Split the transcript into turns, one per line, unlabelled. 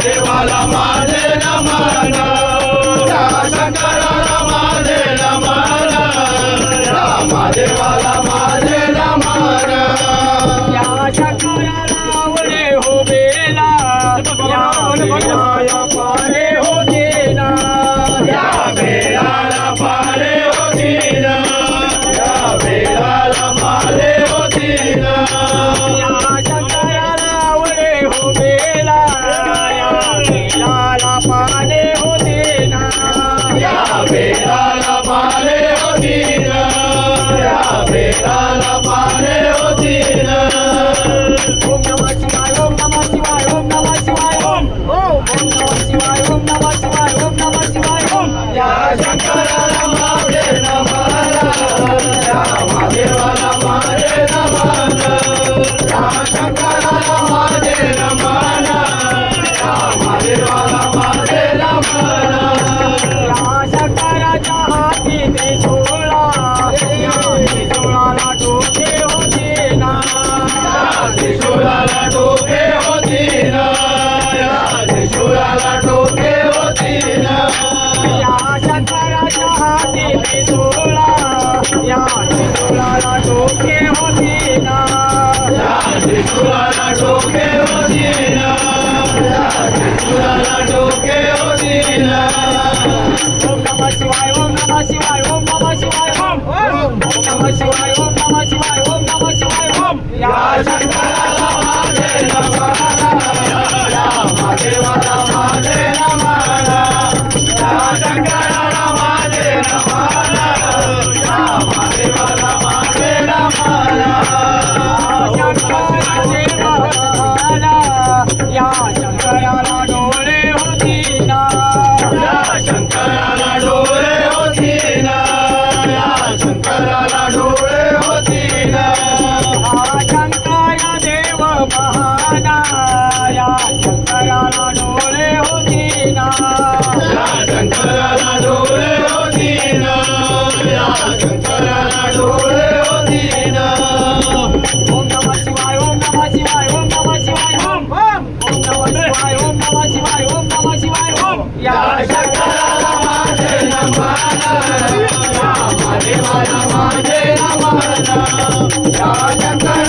या महादेवाला माझे नमन या शंकराला माझे नमन या महादेवाला माझे नमन या शंकराला
वरे हो बेला या पारे हो देना
पारे या
या शिवाय ओम नमः शिवाय ओम नमः शिवाय ओम ओम नमः शिवाय ओम नमः शिवाय ओम नमः शिवाय ओम
या शंकराला माझे नमन या महादेवाला माझे या शंकराला
डोळे होती ना.
या शंकराला डोळे होतील या शंकराला डोळे होतील
ओम नमः शिवाय ओम नमः शिवाय ओम नमः शिवाय ओम. ओम. ओम नमः शिवाय ओम नमः शिवाय ओम नमः शिवाय ओम.
या शंकराला माझे नमन. या महादेवाला माझे नमन. या शंकराला